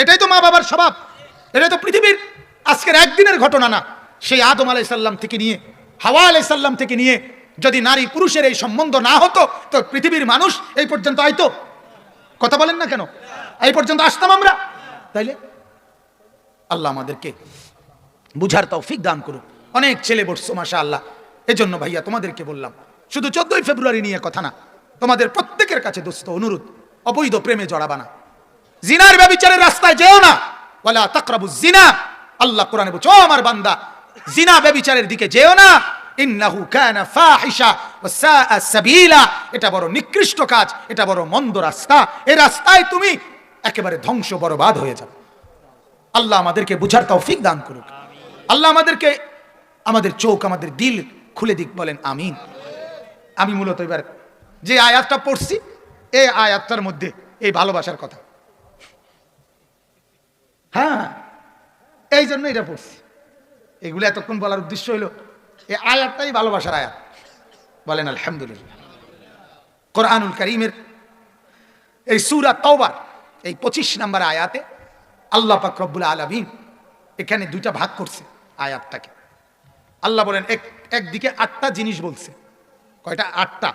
এটাই তো মা বাবার স্বভাব। এটাই তো পৃথিবীর আজকের একদিনের ঘটনা না। সেই আদম আলাইসাল্লাম থেকে নিয়ে, হাওয়া আলাইসাল্লাম থেকে নিয়ে যদি নারী পুরুষের এই সম্বন্ধ না হতো, তো পৃথিবীর মানুষ এই পর্যন্ত আইতো। কথা বলেন না কেন? এই পর্যন্ত আসতাম আমরা। তাইলে আল্লাহ আমাদেরকে বুঝার তৌফিক দান করুক। অনেক ছেলে বসছো মাসা আল্লাহ এজন্য ভাইয়া তোমাদেরকে বললাম, শুধু চোদ্দই ফেব্রুয়ারি নিয়ে কথা না, তোমাদের প্রত্যেকের কাছে দোস্ত অনুরোধ, অবৈধ প্রেমে জড়াবা না। জিনার ব্যবিচারের রাস্তায় যেও না। ওয়ালা তাকরাবু জিনা। আল্লাহ কোরআনে বলছো, "ও আমার বান্দা, জিনা ব্যবিচারের দিকে যেও না। ইন্নাহু কানা ফাহিশা ওয়া সাবিলা। এটা বড় নিকৃষ্ট কাজ, এটা বড় মন্দ রাস্তা। এই রাস্তায় তুমি একেবারে ধ্বংস বরবাদ হয়ে যাবে। আল্লাহ আমাদেরকে বুঝার তৌফিক দান করুক। আল্লাহ আমাদেরকে, আমাদের চোখ, আমাদের দিল খুলে দিক, বলেন আমিন। আমি মূলত এবার যে আয়াতটা পড়ছি এই আয়াতটার মধ্যে এই ভালোবাসার কথা। হ্যাঁ এই জন্য এটা পড়ছি। এগুলো এতক্ষণ বলার উদ্দেশ্য হলো এই আয়াতটাই ভালোবাসার আয়াত। বলেন, আলহামদুলিল্লাহ। কোরআনুল করিমের এই সুরা তওবার, এই পঁচিশ নাম্বার আয়াতে আল্লাহ পাক রব্বুল আলমিন এখানে দুইটা ভাগ করছে আয়াতটাকে। আল্লাহ বলেন, এক, একদিকে আটটা জিনিস বলছে। কয়টা? আটটা।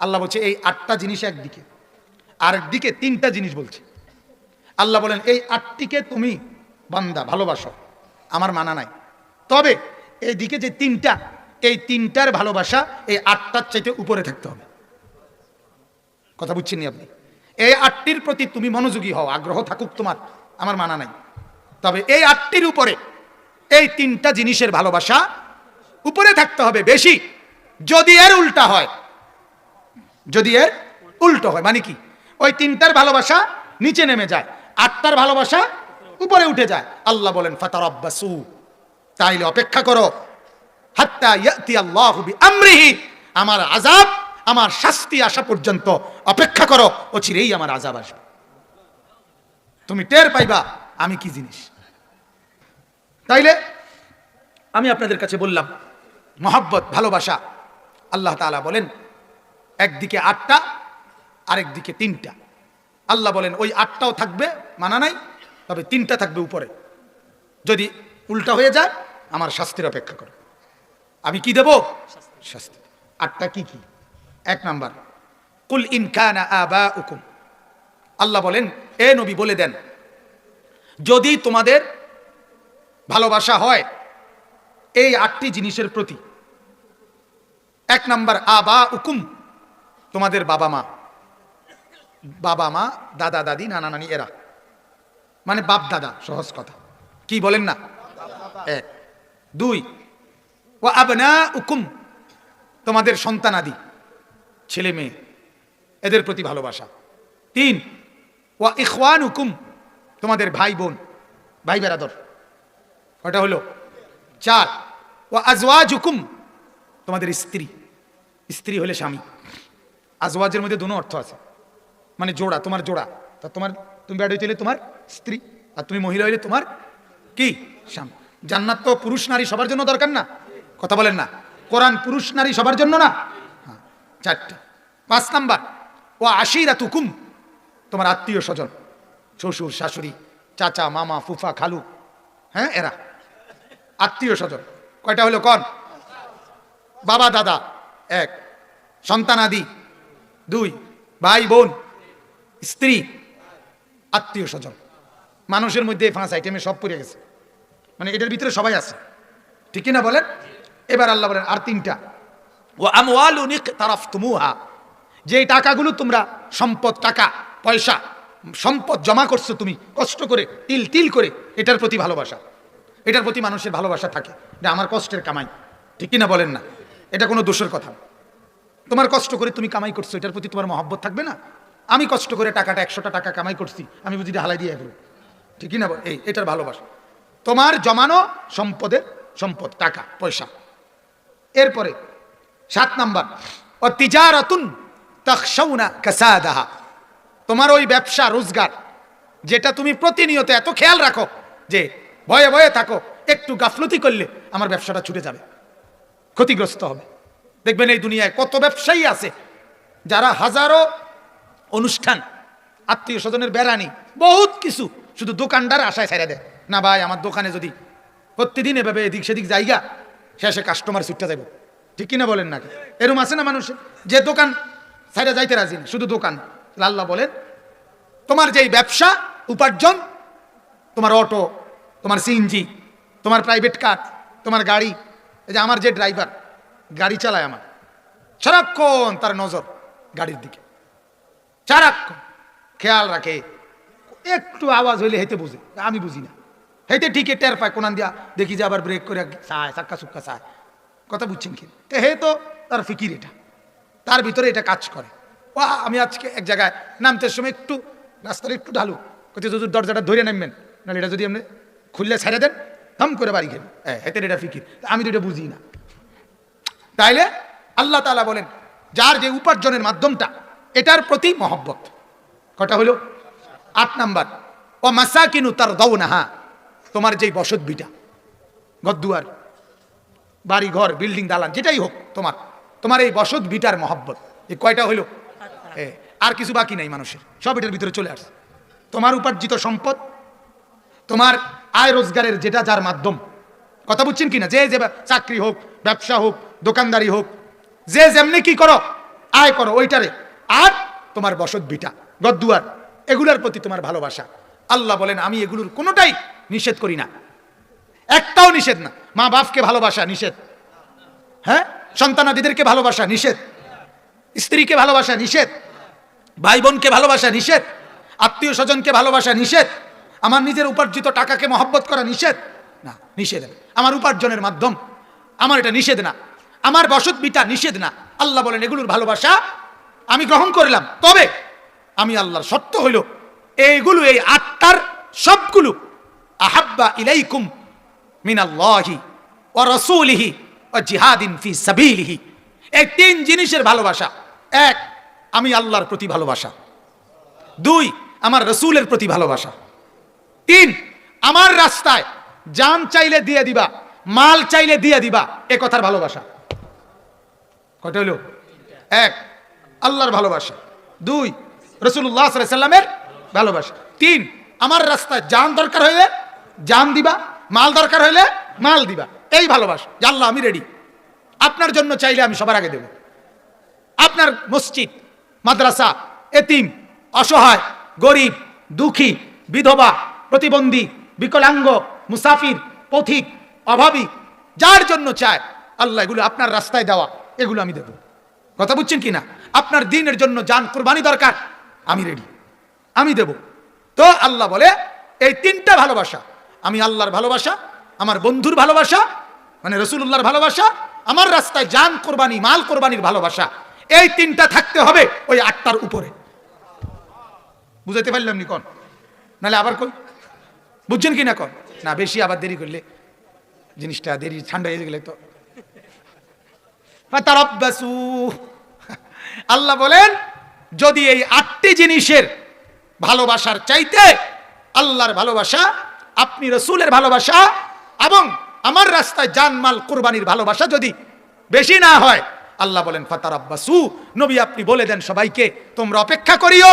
আল্লাহ বলছে, এই আটটা জিনিস একদিকে। আর একদিকে তিনটা জিনিস বলছে। আল্লাহ বলেন, এই আটটিকে তুমি বান্দা, ভালোবাসো। আমার মানা নাই। তবে এইদিকে যে তিনটা, এই তিনটার ভালোবাসা এই আটটার চাইতে উপরে থাকতে হবে। কথা বুঝছেন আপনি? এই আটটির প্রতি তুমি মনোযোগী হও, আগ্রহ থাকুক তোমার, আমার মানা নাই। তবে এই আটটির উপরে, এই তিনটা জিনিসের ভালোবাসা উপরে থাকতে হবে বেশি। যদি এর উল্টা হয়, যদি এর উল্টো হয় মানে কি? ওই তিনটার ভালোবাসা নিচে নেমে যায়। আটটার ভালোবাসা উপরে উঠে যায়। আল্লাহ বলেন ফাতার আব্বাসু তাইলে অপেক্ষা করো। হাত্তা ইয়াতি আল্লাহু বিআমরিহি। আমার আযাব, আমার শাস্তি আসা পর্যন্ত অপেক্ষা করো। ও চিরেই আমার আযাব আসবে। তুমি টের পাইবা আমি কি জিনিস। তাইলে আমি আপনাদের কাছে বললাম, মহাব্বত, ভালোবাসা। আল্লাহ তাআলা বলেন, একদিকে আটটা আরেক দিকে তিনটা। আল্লাহ বলেন, ওই আটটাও থাকবে, মানা নাই, তবে তিনটা থাকবে উপরে। যদি উল্টা হয়ে যায়, আমার শাস্তির অপেক্ষা করো। আমি কি দেব? শাস্তি। আটটা কি কি? এক নাম্বার, কুল ইনকানা আবা উকুম আল্লাহ বলেন, এ নবী, বলে দেন, যদি তোমাদের ভালোবাসা হয়, এই আটটি জিনিসের প্রতি, এক নাম্বার আবা উকুম তোমাদের বাবা মা বাবা, মা, দাদা, দাদি, নানা, নানি, এরা। মানে বাপ, দাদা, সহজ কথা। কি বলেন না? এক। দুই। ও আবনা উকুম তোমাদের সন্তানাদি, ছেলে মেয়ে, এদের প্রতি ভালোবাসা। তিন। ও ইখওয়ান হুকুম তোমাদের ভাই বোন, ভাই বেরাদর। কটা হলো? চার। ও আজওয়াজ হুকুম তোমাদের স্ত্রী। স্ত্রী হলে স্বামী। আজওয়াজের মধ্যে দুনো অর্থ আছে। মানে জোড়া তোমার জোড়া। তা তোমার তুমি ব্যাড হইতে তোমার স্ত্রী আর তুমি মহিলা হইলে তোমার কি? স্বামী। জান্নাত তো পুরুষ নারী সবার জন্য দরকার না? কথা বলেন না। কোরআন পুরুষ নারী সবার জন্য না? হ্যাঁ, চারটা। পাঁচ নাম্বার ও আশিরা তুকুম তোমার আত্মীয় স্বজন শ্বশুর শাশুড়ি চাচা মামা ফুফা খালু হ্যাঁ এরা। আত্মীয় স্বজন। কয়টা হলো কন? বাবা দাদা এক। সন্তানাদি দুই। ভাই বোন। স্ত্রী, আত্মীয় স্বজন। মানুষের মধ্যে এই পাঁচ আইটেমে সব পড়ে গেছে। মানে এটার ভিতরে সবাই আছে। ঠিক না বলেন? এবার আল্লাহ বলেন, আর তিনটা? ও আমওয়ালুনিক তারাফ তুমুহা যে টাকাগুলো তোমরা সম্পদ, টাকা, পয়সা, সম্পদ জমা করছ তুমি, কষ্ট করে, তিল তিল করে, এটার প্রতি ভালোবাসা। এটার প্রতি মানুষের ভালোবাসা থাকে। এটা আমার কষ্টের কামাই। ঠিক না বলেন না? এটা কোনো দোষের কথা তোমার কষ্ট করে তুমি কামাই করছ, এটার প্রতি তোমার মহব্বত থাকবে না? আমি কষ্ট করে টাকাটা, একশোটা টাকা কামাই করছি, আমি বুঝি হালাই দিয়ে এগুলো ঠিকই না এই, এটার ভালোবাসা। তোমার জমানো সম্পদের সম্পদ, টাকা, পয়সা। এরপরে, সাত নাম্বার ও তিজারাতুন তাকশাউনা কাসাদাহা। তোমার ওই ব্যবসা, রোজগার, যেটা তুমি প্রতিনিয়ত এত খেয়াল রাখো যে ভয়ে ভয়ে থাকো, একটু গাফলতি করলে আমার ব্যবসাটা ছুটে যাবে। ক্ষতিগ্রস্ত হবে। দেখবেন এই দুনিয়ায় কত ব্যবসায়ী আছে, যারা হাজারো অনুষ্ঠান, আত্মীয় স্বজনের বেড়ানি, বহুত কিছু শুধু দোকানদার আশায় ছেড়ে দেয়। না ভাই, আমার দোকানে যদি প্রতিদিন এভাবে এদিক সেদিক জায়গা, শেষে কাস্টমার ছুটতে যাব ঠিক কিনা বলেন না এরম আছে না মানুষ যে দোকান ছাইড়া যাইতে রাজি না, শুধু দোকান। লাল্লা বলেন, তোমার যেই ব্যবসা, উপার্জন, তোমার অটো, তোমার সিএনজি তোমার প্রাইভেট কার তোমার গাড়ি, এই যে আমার যে ড্রাইভার গাড়ি চালায় আমার, সারাক্ষণ তার নজর গাড়ির দিকে। সারাক্ষণ খেয়াল রাখে। একটু আওয়াজ হইলে হেতে বুঝে। আমি বুঝি না। হেতে ঠিকই টের পায়, কোনান দিয়া দেখি যে আবার ব্রেক করে চায় চাক্কা সুক্কা চায়। কথা বুঝছেন কি? হে তো তার ফিকির এটা। তার ভিতরে এটা কাজ করে। ও আমি আজকে এক জায়গায় নামতে সময় একটু রাস্তার একটু ঢালু। কোথায় যদি দরজাটা ধরে নামবেন। নাহলে এটা যদি আপনি খুললে ছেড়ে দেন থাম করে বাড়ি খেলেন হ্যাঁ হেতের এটা ফিকির। আমি তো এটা বুঝি না। তাইলে আল্লাহ তাআলা বলেন, যার যে উপার্জনের মাধ্যমটা এটার প্রতি মহব্বত। কটা হলো? আট নাম্বার। ও মাসা কিনু তার দাও না হা তোমার যেই বসত বিটা গদ্দুয়ার বাড়ি ঘর বিল্ডিং, দালান, যেটাই হোক তোমার তোমার এই বসত বিটার মহব্বত। এই কয়টা হইল আর কিছু বাকি নাই মানুষের। সব এটার ভিতরে চলে আসছে। তোমার উপার্জিত সম্পদ, তোমার আয় রোজগারের যেটা যার মাধ্যম। কথা বুঝছেন কিনা? যে যে চাকরি হোক, ব্যবসা হোক, দোকানদারি হোক, যে যেমনি কি করো, আয় করো, ওইটারে। আর তোমার বসত বিটা, গদ্দুয়ার, এগুলোর প্রতি তোমার ভালোবাসা। আল্লাহ বলেন, আমি এগুলোর কোনোটাই নিষেধ করি না। একটাও নিষেধ না। মা বাপকে ভালোবাসা নিষেধ। হ্যাঁ? সন্তানাদিদেরকে ভালোবাসা নিষেধ। স্ত্রীকে ভালোবাসা নিষেধ। ভাই বোনকে ভালোবাসা নিষেধ। আত্মীয় স্বজনকে ভালোবাসা নিষেধ। আমার নিজের উপার্জিত টাকাকে মহব্বত করা নিষেধ। না, নিষেধ আমার উপার্জনের মাধ্যম। আমার এটা নিষেধ না। আমার বসত বিটা নিষেধ না। আল্লাহ বলেন, এগুলোর ভালোবাসা আমি গ্রহণ করলাম। তবে আমি আল্লাহর সত্য হইল, এইগুলো, এই আটটার সবগুলো আহাব্বা ইলাইকুম মিনাল্লাহি ও রসুলিহি ও জিহাদিন ফি সাবিলিহি। এই তিন জিনিসের ভালোবাসা। এক, আমি আল্লাহর প্রতি ভালোবাসা। দুই, আমার রসুলের প্রতি ভালোবাসা। তিন, আমার রাস্তায় জান চাইলে দিয়ে দিবা, মাল চাইলে দিয়ে দিবা, এ কথার ভালোবাসা। কটা হলো এক আল্লাহর ভালোবাসা। দুই রসুল্লাহ সাল্লামের ভালোবাসা। তিন, আমার রাস্তায় জান দরকার হইলে জান দিবা, মাল দরকার হইলে মাল দিবা। এই ভালোবাসা আল্লাহ আমি রেডি আপনার জন্য চাইলে আমি সবার আগে দেব। আপনার মসজিদ, মাদ্রাসা, এতিম, অসহায়, গরিব, দুঃখী, বিধবা, প্রতিবন্ধী, বিকলাঙ্গ, মুসাফির, পথিক, অভাবী, যার জন্য চায়, আল্লাহ এগুলো আপনার রাস্তায় দেওয়া, এগুলো আমি দেব। কথা বুঝছেন কি না আপনার দিনের জন্য যান কোরবানি দরকার। আমি রেডি আমি দেব। তো আল্লাহ বলে, এই তিনটা ভালোবাসা, আমি আল্লাহর ভালোবাসা, আমার বন্ধুর ভালোবাসা মানে রসুল্লাহর ভালোবাসা, আমার রাস্তায় যান কোরবানি, মাল কোরবানির ভালোবাসা, এই তিনটা থাকতে হবে ওই আটটার উপরে। বুঝাতে পারলাম নি কন? নাহলে আবার কই? বুঝছেন কি না কন? না, বেশি আবার দেরি করলে জিনিসটা দেরি, ঠান্ডা হয়ে গেলে তো। ফাতারাব্বাসু। আল্লাহ বলেন, যদি এই আটটি জিনিসের ভালোবাসার চাইতে আল্লাহর ভালোবাসা, আপনি রসুলের ভালোবাসা এবং আমার রাস্তায় জানমাল কোরবানির ভালোবাসা যদি বেশি না হয়, আল্লাহ বলেন ফাতার আব্বাসু নবী আপনি বলে দেন সবাইকে, তোমরা অপেক্ষা করিও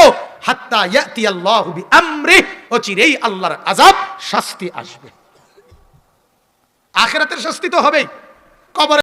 অচিরেই আল্লাহর আযাব শাস্তি আসবে। আখেরাতের শাস্তি তো হবেই। কবরে